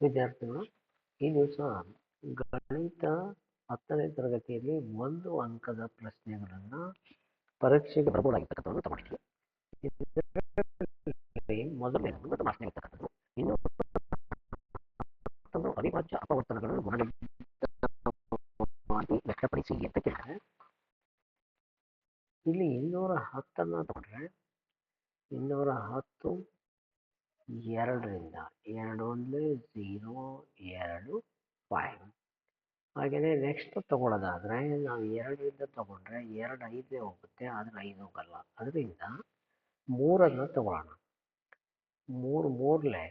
ವಿದ್ಯಾರ್ಥಿಗಳು ಈ ದಿವಸ ಗಣಿತ ಹತ್ತನೇ ತರಗತಿಯಲ್ಲಿ ಒಂದು ಅಂಕದ ಪ್ರಶ್ನೆಗಳನ್ನು ಪರೀಕ್ಷೆಗೆ ಬರ್ಬೋದಾಗಿರ್ತಕ್ಕಂಥದ್ದು ತಗೊಂಡಿದ್ದೀವಿ ಇದರಲ್ಲಿ ಮೊದಲನೇ ಒಂದು ಪ್ರಶ್ನೆ ಇರ್ತಕ್ಕಂಥದ್ದು. ಇನ್ನು ಅವಿಭಾಜ್ಯ ಅಪವರ್ತನಗಳನ್ನು ಗುಣಲಿಖಿತವಾಗಿ ವ್ಯಕ್ತಪಡಿಸಿ ಅಂತ ಕೇಳಿದ್ರೆ, ಇಲ್ಲಿ ಇನ್ನೂರ ಹತ್ತನ್ನು ತಗೊಂಡ್ರೆ ಇನ್ನೂರ ಹತ್ತು ಎರಡರಿಂದ ಎರಡು ಒಂದೇ ಝೀರೋ ಎರಡು ಫೈವ್ ಹಾಗೆಯೇ ನೆಕ್ಸ್ಟ್ ತಗೊಳ್ಳೋದಾದರೆ ನಾವು ಎರಡರಿಂದ ತೊಗೊಂಡ್ರೆ ಎರಡು ಐದೇ ಹೋಗುತ್ತೆ, ಆದರೆ ಐದು ಹೋಗಲ್ಲ. ಅದರಿಂದ ಮೂರನ್ನು ತಗೊಳ್ಳೋಣ. ಮೂರು ಮೂರಲೆ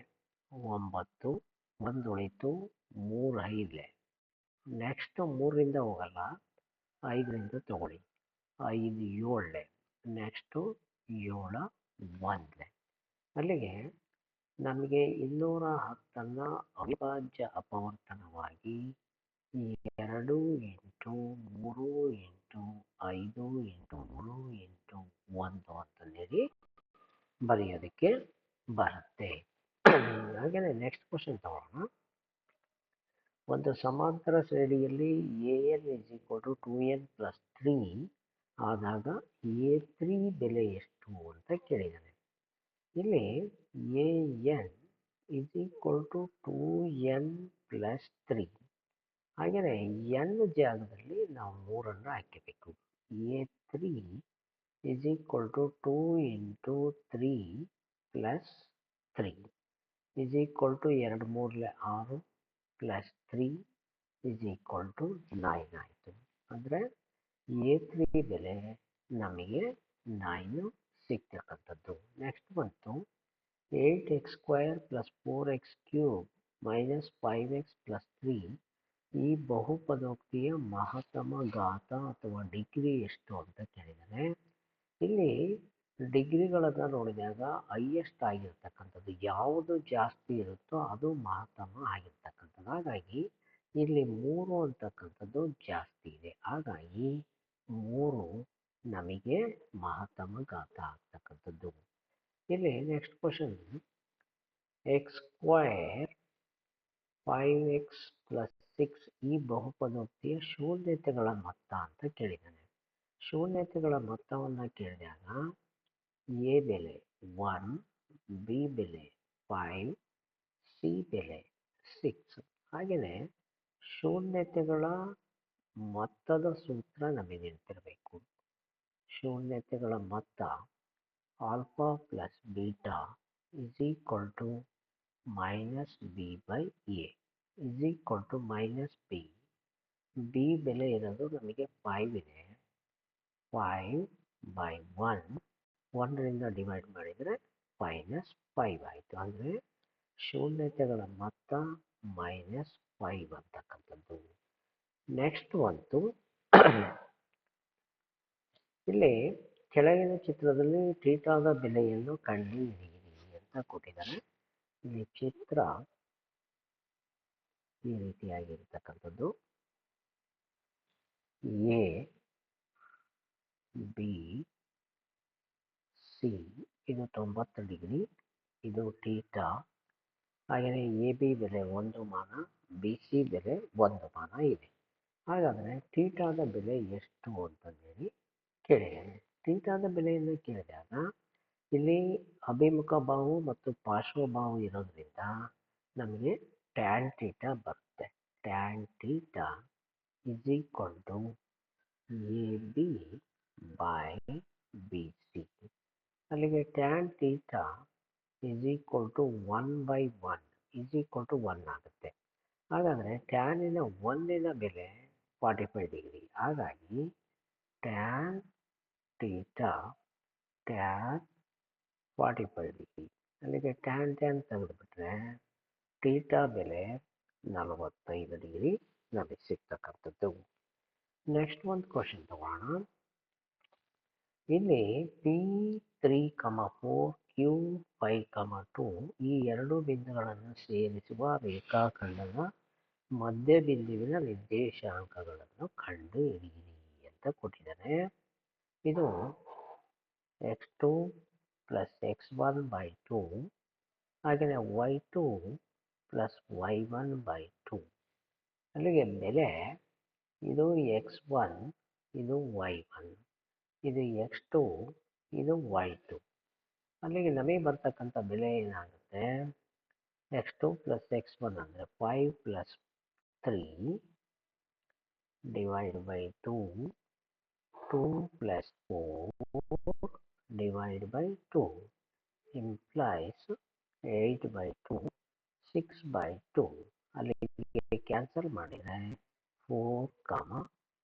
ಒಂಬತ್ತು ಒಂದು ಉಳಿತು ಮೂರು ಐದಲೆ. ನೆಕ್ಸ್ಟು ಮೂರರಿಂದ ಹೋಗಲ್ಲ, ಐದರಿಂದ ತಗೊಳ್ಳಿ. ಐದು ಏಳಲೆ ನೆಕ್ಸ್ಟು ಏಳು ಒಂದಲೆ. ಅಲ್ಲಿಗೆ ನಮಗೆ ಇನ್ನೂರ ಹತ್ತನ್ನ ಅವಿಭಾಜ್ಯ ಅಪವರ್ತನವಾಗಿ ಎರಡು ಎಂಟು ಮೂರು ಎಂಟು ಐದು ಎಂಟು ಮೂರು ಎಂಟು ಒಂದು ಅಂತಂದೇಳಿ ಬರೆಯೋದಕ್ಕೆ ಬರುತ್ತೆ. ಹಾಗೆಯೇ ನೆಕ್ಸ್ಟ್ ಕ್ವಶನ್ ತಗೊಳ್ಳೋಣ ಒಂದು ಸಮಾಂತರ ಶ್ರೇಣಿಯಲ್ಲಿ A N is equal to two N plus three ಆದಾಗ ಎ ತ್ರೀ ಬೆಲೆ ಎಷ್ಟು ಅಂತ ಕೇಳಿದ್ದಾನೆ ಇಲ್ಲಿ A N is equal to two N plus three ಹಾಗೆಯೇ ಎನ್ ಜಾಗದಲ್ಲಿ ನಾವು ಮೂರನ್ನು ಹಾಕಬೇಕು. A three is equal to two into three plus three is equal to ಎರಡು ಮೂರಲೆ ಆರು plus three is equal to nine ಆಯಿತು. ಅಂದರೆ ಎ ತ್ರೀ ಬೆಲೆ ನಮಗೆ ನೈನು ಸಿಗ್ತಕ್ಕಂಥದ್ದು. ನೆಕ್ಸ್ಟ್ ಬಂತು. Eight x square plus four X cube minus five X plus three ಈ ಬಹುಪದೋಕ್ತಿಯ ಮಹತ್ತಮ ಘಾತ ಅಥವಾ ಡಿಗ್ರಿ ಎಷ್ಟು ಅಂತ ಕೇಳಿದರೆ, ಇಲ್ಲಿ ಡಿಗ್ರಿಗಳನ್ನು ನೋಡಿದಾಗ ಹೈಯೆಸ್ಟ್ ಆಗಿರ್ತಕ್ಕಂಥದ್ದು ಯಾವುದು ಜಾಸ್ತಿ ಇರುತ್ತೋ ಅದು ಮಹತ್ತಮ ಆಗಿರ್ತಕ್ಕಂಥದ್ದು ಹಾಗಾಗಿ ಇಲ್ಲಿ ಮೂರು ಅಂತಕ್ಕಂಥದ್ದು ಜಾಸ್ತಿ ಇದೆ. ಹಾಗಾಗಿ ಮೂರು ನಮಗೆ ಮಹತ್ತಮ ಘಾತ ಆಗ್ತಕ್ಕಂಥದ್ದು. ಇಲ್ಲಿ next question x square five x plus six ಈ ಬಹುಪದೋಕ್ತಿಯ ಶೂನ್ಯತೆಗಳ ಮೊತ್ತ ಅಂತ ಕೇಳಿದ್ದಾನೆ. ಶೂನ್ಯತೆಗಳ ಮೊತ್ತವನ್ನು ಕೇಳಿದಾಗ ಎ ಬೆಲೆ ಒನ್, ಬಿ ಬೆಲೆ ಫೈವ್, ಸಿ ಬೆಲೆ ಸಿಕ್ಸ್. ಹಾಗೆಯೇ ಶೂನ್ಯತೆಗಳ ಮೊತ್ತದ ಸೂತ್ರ ನಮಗೆ ನೆನಪಿರಬೇಕು. ಶೂನ್ಯತೆಗಳ ಮೊತ್ತ alpha plus beta is equal to minus b by a. Is equal to minus b b ಬೆಲೆ ಇರೋದು ನಮಗೆ ಫೈವ್ ಇದೆ. ಫೈವ್ ಬೈ ಒನ್ ಒಂದರಿಂದ ಡಿವೈಡ್ ಮಾಡಿದರೆ ಮೈನಸ್ ಫೈವ್ ಆಯಿತು. ಅಂದರೆ ಶೂನ್ಯತೆಗಳ ಮೊತ್ತ ಮೈನಸ್ ಫೈವ್ ಅಂತಕ್ಕಂಥದ್ದು. ನೆಕ್ಸ್ಟ್ ಒಂದು ಇಲ್ಲಿ ಕೆಳಗಿನ ಚಿತ್ರದಲ್ಲಿ ಥೀಟಾದ ಬೆಲೆಯನ್ನು ಕಂಡುಹಿಡಿಯಿರಿ ಅಂತ ಕೊಟ್ಟಿದ್ದಾರೆ. ಈ ಚಿತ್ರ ಈ ರೀತಿಯಾಗಿರ್ತಕ್ಕಂಥದ್ದು. ಎ, ಬಿ, ಸಿ, ಇದು ತೊಂಬತ್ತು ಡಿಗ್ರಿ, ಇದು ಟೀಟಾ ಹಾಗೆಯೇ ಎ, ಬಿ ಬೆಲೆ ಒಂದು ಮಾನ, ಬಿ, ಸಿ ಬೆಲೆ ಒಂದು ಮಾನ ಇದೆ. ಹಾಗಾದರೆ ಟೀಟಾದ ಬೆಲೆ ಎಷ್ಟು ಅಂತಂದೇಳಿ ಕೇಳಿದ್ದೇನೆ. ಟೀಟಾದ ಬೆಲೆಯನ್ನು ಕೇಳಿದಾಗ ಇಲ್ಲಿ ಅಭಿಮುಖ ಬಾಹು ಮತ್ತು ಪಾರ್ಶ್ವಬಾಹು ಇರೋದ್ರಿಂದ ನಮಗೆ ಟ್ಯಾನ್ ಟೀಟಾ ಬರುತ್ತೆ tan theta is equal to a b by b c ಅಲ್ಲಿಗೆ tan theta is equal to one by one is equal to one ಆಗುತ್ತೆ. ಹಾಗಾದರೆ ಟ್ಯಾನಿನ ಒಂದಿನ ಬೆಲೆ ಫಾರ್ಟಿ ಫೈವ್ ಡಿಗ್ರಿ ಹಾಗಾಗಿ tan theta tan forty five degree ಅಲ್ಲಿಗೆ tan tan ತೆಗೆದುಬಿಟ್ರೆ theta ಬೆಲೆ ನಲವತ್ತೈದು ಡಿಗ್ರಿ ನಮಗೆ ಸಿಗ್ತಕ್ಕಂಥದ್ದು. ನೆಕ್ಸ್ಟ್ ಒಂದು ಕ್ವಶನ್ ತಗೋಣ. ಇಲ್ಲಿ p three comma four q five comma two ಈ ಎರಡು ಬಿಂದುಗಳನ್ನು ಸೇರಿಸುವ ರೇಖಾಖಂಡದ ಮಧ್ಯ ಬಿಂದುವಿನ ನಿರ್ದೇಶಾಂಕಗಳನ್ನು ಕಂಡು ಹಿಡಿಯಿರಿ ಅಂತ ಕೊಟ್ಟಿದ್ದಾರೆ. ಇದು x two plus x one by two ಹಾಗೆಯೇ y two plus y one by two ಅಲ್ಲಿಗೆ ಬೆಲೆ ಇದು ಎಕ್ಸ್ ಒನ್ ಇದು ವೈ ಒನ್ ಇದು ಎಕ್ಸ್ ಟು ಇದು ವೈ ಟು ಅಲ್ಲಿಗೆ ನಮಗೆ ಬರ್ತಕ್ಕಂಥ ಬೆಲೆ ಏನಾಗುತ್ತೆ? X two plus x one ಅಂದರೆ five plus three divide by two two plus four divide by two implies eight by two six by two ಅಲ್ಲಿ ಕ್ಯಾನ್ಸಲ್ ಮಾಡಿದರೆ ಫೋರ್ ಕಾಮ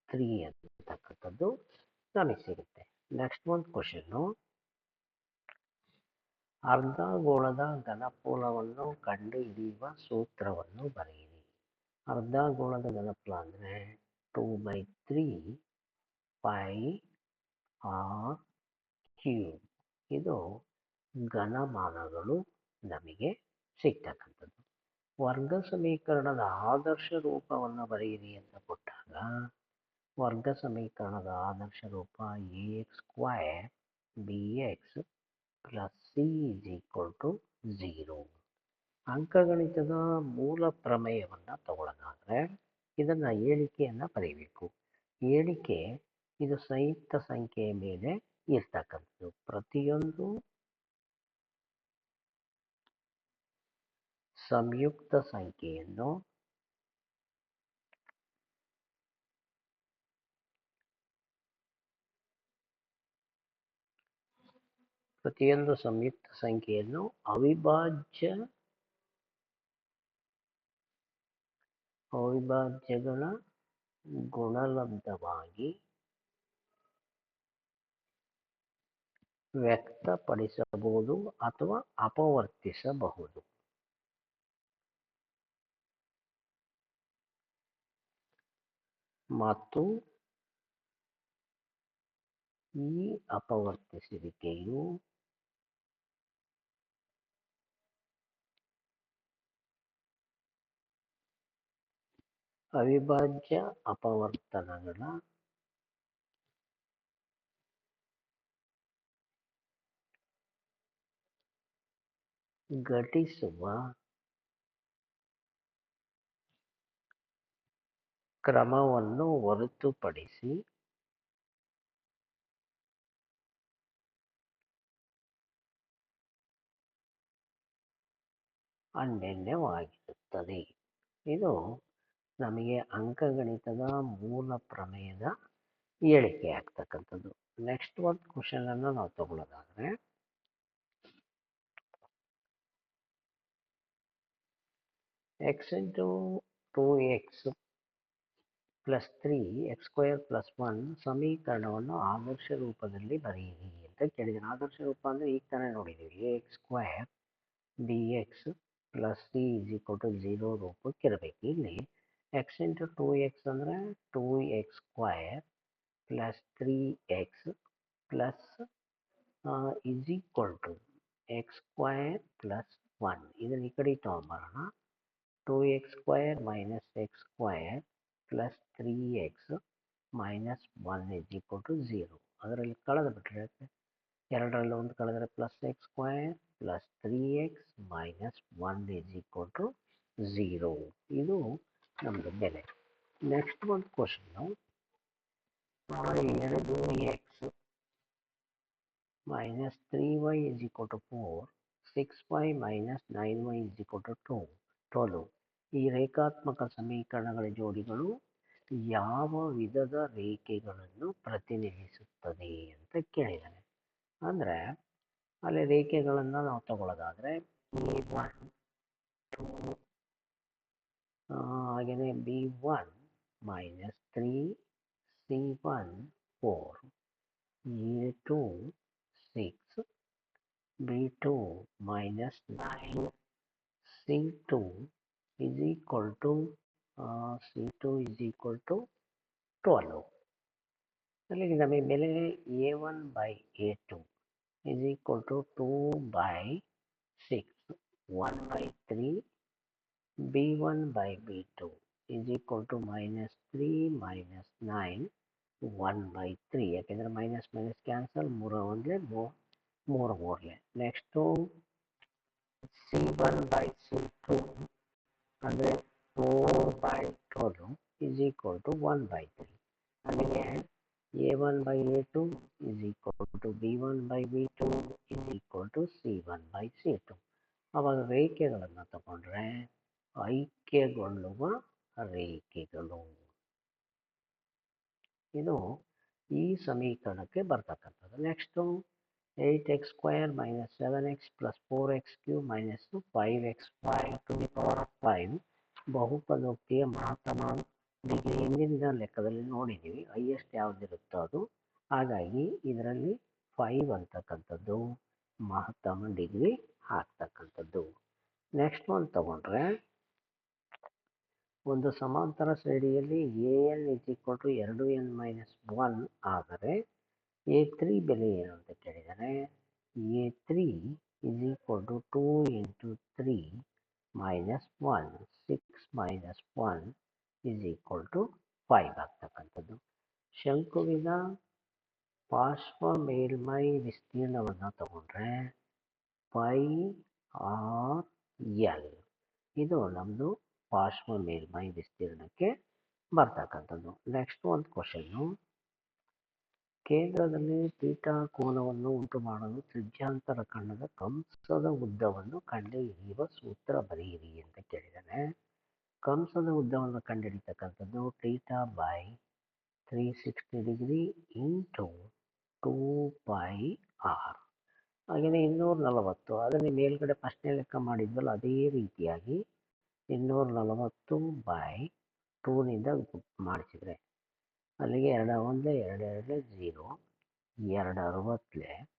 ತ್ರೀ ಅಂತಕ್ಕಂಥದ್ದು ನಮಗೆ ಸಿಗುತ್ತೆ. ನೆಕ್ಸ್ಟ್ ಒಂದು ಕ್ವಶನ್ನು ಅರ್ಧಗೋಳದ ಘನಫಲವನ್ನು ಕಂಡುಹಿಡಿಯುವ ಸೂತ್ರವನ್ನು ಬರೆಯಿರಿ. ಅರ್ಧಗೋಳದ ಘನಫಲ ಅಂದರೆ two by three pi r cube ಇದು ಘನಮಾನಗಳು ನಮಗೆ ಸಿಗ್ತಕ್ಕಂಥದ್ದು. ವರ್ಗ ಸಮೀಕರಣದ ಆದರ್ಶ ರೂಪವನ್ನು ಬರೆಯಿರಿ ಅಂತ ಕೊಟ್ಟಾಗ, ವರ್ಗ ಸಮೀಕರಣದ ಆದರ್ಶ ರೂಪ a x square b x plus c is equal to zero ಅಂಕಗಣಿತದ ಮೂಲ ಪ್ರಮೇಯವನ್ನು ತಗೊಳ್ಳೋದಾದರೆ ಇದನ್ನು ಹೇಳಿಕೆಯನ್ನು ಬರೀಬೇಕು. ಹೇಳಿಕೆ ಇದು ಸಂಯುಕ್ತ ಸಂಖ್ಯೆಯ ಮೇಲೆ ಇರ್ತಕ್ಕಂಥದ್ದು. ಪ್ರತಿಯೊಂದು ಸಂಯುಕ್ತ ಸಂಖ್ಯೆಯನ್ನು ಪ್ರತಿಯೊಂದು ಸಂಯುಕ್ತ ಸಂಖ್ಯೆಯನ್ನು ಅವಿಭಾಜ್ಯ ಅವಿಭಾಜ್ಯಗಳ ಗುಣಲಬ್ಧವಾಗಿ ವ್ಯಕ್ತಪಡಿಸಬಹುದು ಅಥವಾ ಅಪವರ್ತಿಸಬಹುದು. ಮತ್ತು ಈ ಅಪವರ್ತಿಸುವಿಕೆಯು ಅವಿಭಾಜ್ಯ ಅಪವರ್ತನಗಳ ಘಟಿಸುವ ಕ್ರಮವನ್ನು ಹೊರತುಪಡಿಸಿ ಅನ್ಯನ್ಯವಾಗಿರುತ್ತದೆ. ಇದು ನಮಗೆ ಅಂಕಗಣಿತದ ಮೂಲ ಪ್ರಮೇಯದ ಹೇಳಿಕೆ ಆಗ್ತಕ್ಕಂಥದ್ದು. ನೆಕ್ಸ್ಟ್ ಒಂದು ಕ್ವಶನನ್ನು ನಾವು ತಗೊಳ್ಳೋದಾದರೆ x into two x plus three x square plus one ಸಮೀಕರಣವನ್ನು ಆದರ್ಶ ರೂಪದಲ್ಲಿ ಬರೆಯಿರಿ ಅಂತ ಕೇಳಿದ್ದೀನಿ ಆದರ್ಶ ರೂಪ ಅಂದರೆ ಈಗ ತಾನೇ ನೋಡಿದ್ದೀವಿ a x square d x plus c is equal to zero ರೂಪಕ್ಕೆ ಇರಬೇಕು ಇಲ್ಲಿ ಎಕ್ಸ್ ಇಂಟು ಟು ಎಕ್ಸ್ ಅಂದರೆ two x square plus three x plus is equal to x square plus one ಇದನ್ನು ಈ ಕಡೆ ತೊಗೊಂಬರೋಣ two x square minus x square plus three x minus one is equal to zero ಅದರಲ್ಲಿ ಕಳೆದು ಬಿಟ್ಟರೆ ಎರಡರಲ್ಲಿ ಒಂದು ಕಳೆದರೆ plus x square plus three x minus one is equal to zero ಇದು ನಮ್ಮದು ಬೆಲೆ. ನೆಕ್ಸ್ಟ್ ಒಂದು ಕ್ವಶನ್ನು ಎರಡು x minus three is equal to four six y minus nine y is equal to to twelve ಈ ರೇಖಾತ್ಮಕ ಸಮೀಕರಣಗಳ ಜೋಡಿಗಳು ಯಾವ ವಿಧದ ರೇಖೆಗಳನ್ನು ಪ್ರತಿನಿಧಿಸುತ್ತದೆ ಅಂತ ಕೇಳಿದ್ದಾನೆ ಅಂದರೆ ಅಲ್ಲಿ ರೇಖೆಗಳನ್ನು ನಾವು ತಗೊಳ್ಳೋದಾದರೆ ಬಿ ಒನ್ ಟು ಹಾಗೆಯೇ b one minus three c one four a two six b two minus nine c two is equal to uh, C2 is equal to 12. ಅಲ್ಲಿಗೆ ನಮಗೆ ಬೆಲೆ a one by a two is equal to two by six one by three b one by b two is equal to minus three minus nine one by three ಯಾಕೆಂದರೆ minus minus cancel ಮೂರ ಒಂದಲೇ ಮೂರು ಮೂರು ಮೂರಲೆ next c one by c two ಅಂದರೆ four by twelve is equal to one by three ಅಲ್ಲಿಗೆ a one by a two is equal to b one by B two is equal to C one by C two ಅವಾಗ ರೇಖೆಗಳನ್ನು ತಗೊಂಡ್ರೆ ಐಕ್ಯಗೊಳ್ಳುವ ರೇಖೆಗಳು. ಇದು ಈ ಸಮೀಕರಣಕ್ಕೆ ಬರ್ತಕ್ಕಂಥದ್ದು. Next eight X square minus seven X plus four X cube minus five X five to the power of five ಬಹುಪದೋಕ್ತಿಯ ಮಹತ್ತಮ ಡಿಗ್ರಿ ಹಿಂದಿನ ಲೆಕ್ಕದಲ್ಲಿ ನೋಡಿದ್ದೀವಿ. ಹೈಯೆಸ್ಟ್ ಯಾವುದಿರುತ್ತೋ ಅದು. ಹಾಗಾಗಿ ಇದರಲ್ಲಿ ಫೈವ್ ಅಂತಕ್ಕಂಥದ್ದು, ಮಹತ್ತಮ ಡಿಗ್ರಿ ಆಗ್ತಕ್ಕಂಥದ್ದು. ನೆಕ್ಸ್ಟ್ ಒಂದು ತಗೊಂಡ್ರೆ, ಒಂದು ಸಮಾಂತರ ಶ್ರೇಣಿಯಲ್ಲಿ a n is equal to ಎರಡು ಎನ್ ಮೈನಸ್ ಒನ್ ಆದರೆ ಎ ತ್ರೀ ಬೆಲೆ ಏನು ಅಂತ ಕೇಳಿದರೆ? A three is equal to two into three minus one six minus one is equal to five ಆಗ್ತಕ್ಕಂಥದ್ದು. ಶಂಕುವಿನ ಪಾರ್ಶ್ವ ಮೇಲ್ಮೈ ವಿಸ್ತೀರ್ಣವನ್ನು ತಗೊಂಡ್ರೆ ಫೈ ಆರ್ ಎಲ್ ಇದು ನಮ್ಮದು ಪಾರ್ಶ್ವ ಮೇಲ್ಮೈ ವಿಸ್ತೀರ್ಣಕ್ಕೆ ಬರ್ತಕ್ಕಂಥದ್ದು. ನೆಕ್ಸ್ಟ್ ಒಂದು ಕ್ವಶನ್ನು ಕೇಂದ್ರದಲ್ಲಿ ಉಂಟು ಮಾಡಲು ತ್ರಿಜ್ಯಾಂತರ ಕಣ್ಣದ ಕಂಸದ ಉದ್ದವನ್ನು ಕಂಡುಹಿಡಿಯುವ ಸೂತ್ರ ಬರೆಯಿರಿ ಅಂತ ಕೇಳಿದ್ದಾನೆ ಕಂಸದ ಉದ್ದವನ್ನು ಕಂಡುಹಿಡಿತಕ್ಕಂಥದ್ದು theta by three sixty degree into two by r. ಹಾಗೆಯೇ ಇನ್ನೂರ ನಲವತ್ತು. ಅದನ್ನು ಮೇಲ್ಗಡೆ ಪ್ರಶ್ನೆ ಲೆಕ್ಕ ಮಾಡಿದ್ವಲ್ಲ, ಅದೇ ರೀತಿಯಾಗಿ ಇನ್ನೂರ ನಲವತ್ತು ಬೈ ಟೂನಿಂದ ಮಾಡಿಸಿದರೆ. ಅಲ್ಲಿಗೆ ಎರಡು, ಒಂದೇ, ಎರಡು ಎರಡು ಝೀರೋ ಎರಡು ಅರವತ್ತಲೆ,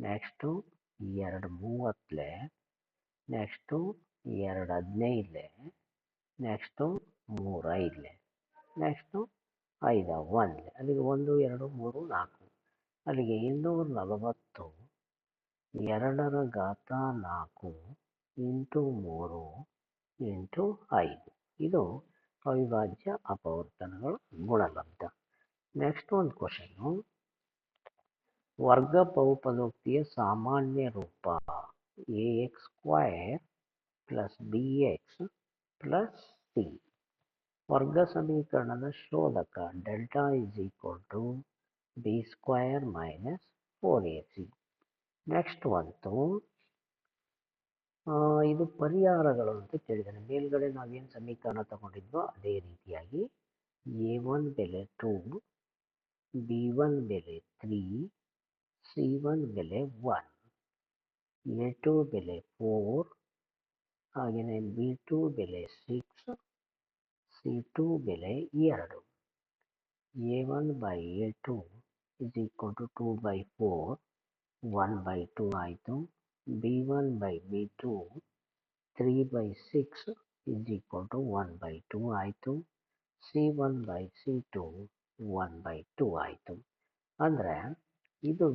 ನೆಕ್ಸ್ಟು ಎರಡು ಮೂವತ್ತಲೆ, ನೆಕ್ಸ್ಟು ಎರಡು ಹದಿನೈದಲೆ, ನೆಕ್ಸ್ಟು ಮೂರು ಐದಲೆ, ನೆಕ್ಸ್ಟು ಐದು ಒಂದಲೆ, ಅಲ್ಲಿಗೆ ಒಂದು, ಎರಡು, ಮೂರು, ನಾಲ್ಕು, ಅಲ್ಲಿಗೆ ಇನ್ನೂರ ನಲವತ್ತು, ಎರಡರ ಘಾತ ನಾಲ್ಕು, ಇಂಟು ಮೂರು, ಇಂಟು ಐದು. ಇದು ಅವಿಭಾಜ್ಯ ಅಪವರ್ತನಗಳ ಗುಣಲಬ್ಧ ನೆಕ್ಸ್ಟ್ ಒಂದು ಕ್ವಶನ್ನು ವರ್ಗ ಬಹುಪದೋಕ್ತಿಯ ಸಾಮಾನ್ಯ ರೂಪ a x square plus b x plus c ವರ್ಗ ಸಮೀಕರಣದ ಶೋಧಕ delta is equal to b square minus four a c next ಒಂದು ಇದು ಪರಿಹಾರಗಳು ಅಂತ ಕೇಳಿದ್ದಾರೆ. ಮೇಲ್ಗಡೆ ನಾವೇನು ಸಮೀಕರಣ ತಗೊಂಡಿದ್ವೋ ಅದೇ ರೀತಿಯಾಗಿ ಎ ಒನ್ ಬೆಲೆ ಟೂ ಬಿ ಒನ್ ಬೆಲೆ ತ್ರೀ ಸಿ ಒನ್ ಬೆಲೆ ಒನ್ ಎ ಟು ಬೆಲೆ ಫೋರ್ ಹಾಗೆಯೇ ಬಿ ಟು ಬೆಲೆ ಸಿಕ್ಸ್ ಸಿ ಟು ಬೆಲೆ ಎರಡು. A one by a two is equal to two by four one by two ಆಯಿತು. B one by b two three by six is equal to one by two ಆಯಿತು c one by c two one by two ಆಯಿತು ಅಂದರೆ ಇದು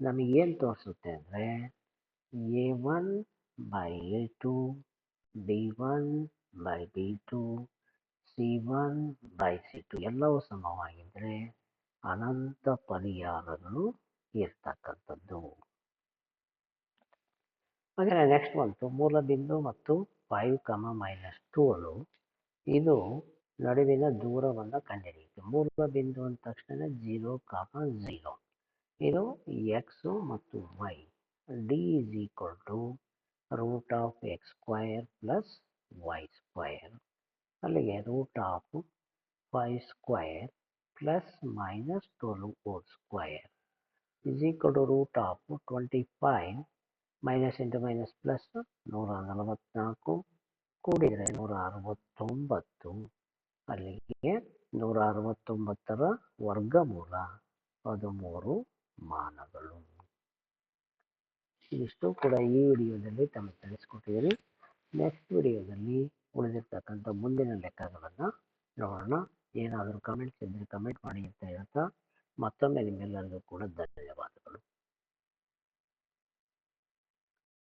ನಮಗೇನು ತೋರಿಸುತ್ತೆ ಅಂದರೆ a one by a two b one by b two c one by c two ಎಲ್ಲವೂ ಸಮವಾಗಿದ್ದರೆ ಅನಂತ ಪರಿಹಾರಗಳು ಇರ್ತಕ್ಕಂಥದ್ದು. ಹಾಗೆ ನೆಕ್ಸ್ಟ್ ಬಂತು ಮೂಲ ಬಿಂದು ಮತ್ತು ಫೈವ್ ಕಮ ಮೈನಸ್ ಟೂಲು ಇದು ನಡುವಿನ ದೂರವನ್ನು ಕಂಡುಹಿಡಿಯುತ್ತೆ ಮೂಲ ಬಿಂದು ಅಂದ ತಕ್ಷಣ ಜೀರೋ ಕಮ ಜೀರೋ ಇದು ಎಕ್ಸ್ ಮತ್ತು y d is equal to root of x square plus y square ಅಲ್ಲಿಗೆ root of five square plus minus twelve whole square is equal to root of twenty five minus into minus plus ನೂರ ನಲವತ್ತ್ನಾಲ್ಕು ಕೂಡಿದರೆ ನೂರ ಅರವತ್ತೊಂಬತ್ತು. ಅಲ್ಲಿಗೆ ನೂರ ಅರವತ್ತೊಂಬತ್ತರ ವರ್ಗಮೂಲ ಹದಿಮೂರು ಮಾನಗಳು. ಇದಿಷ್ಟು ಕೂಡ ಈ ವಿಡಿಯೋದಲ್ಲಿ ತಮಗೆ ತಿಳಿಸ್ಕೊಟ್ಟಿದ್ದೀನಿ. ನೆಕ್ಸ್ಟ್ ವಿಡಿಯೋದಲ್ಲಿ ಉಳಿದಿರ್ತಕ್ಕಂಥ ಮುಂದಿನ ಲೆಕ್ಕಗಳನ್ನು ನೋಡೋಣ. ಏನಾದರೂ ಕಮೆಂಟ್ಸ್ ಇದ್ದರೆ ಕಮೆಂಟ್ ಮಾಡಿ ಅಂತ ಹೇಳ್ತಾ ಮತ್ತೊಮ್ಮೆ ನಿಮ್ಮೆಲ್ಲರಿಗೂ ಕೂಡ ಧನ್ಯವಾದ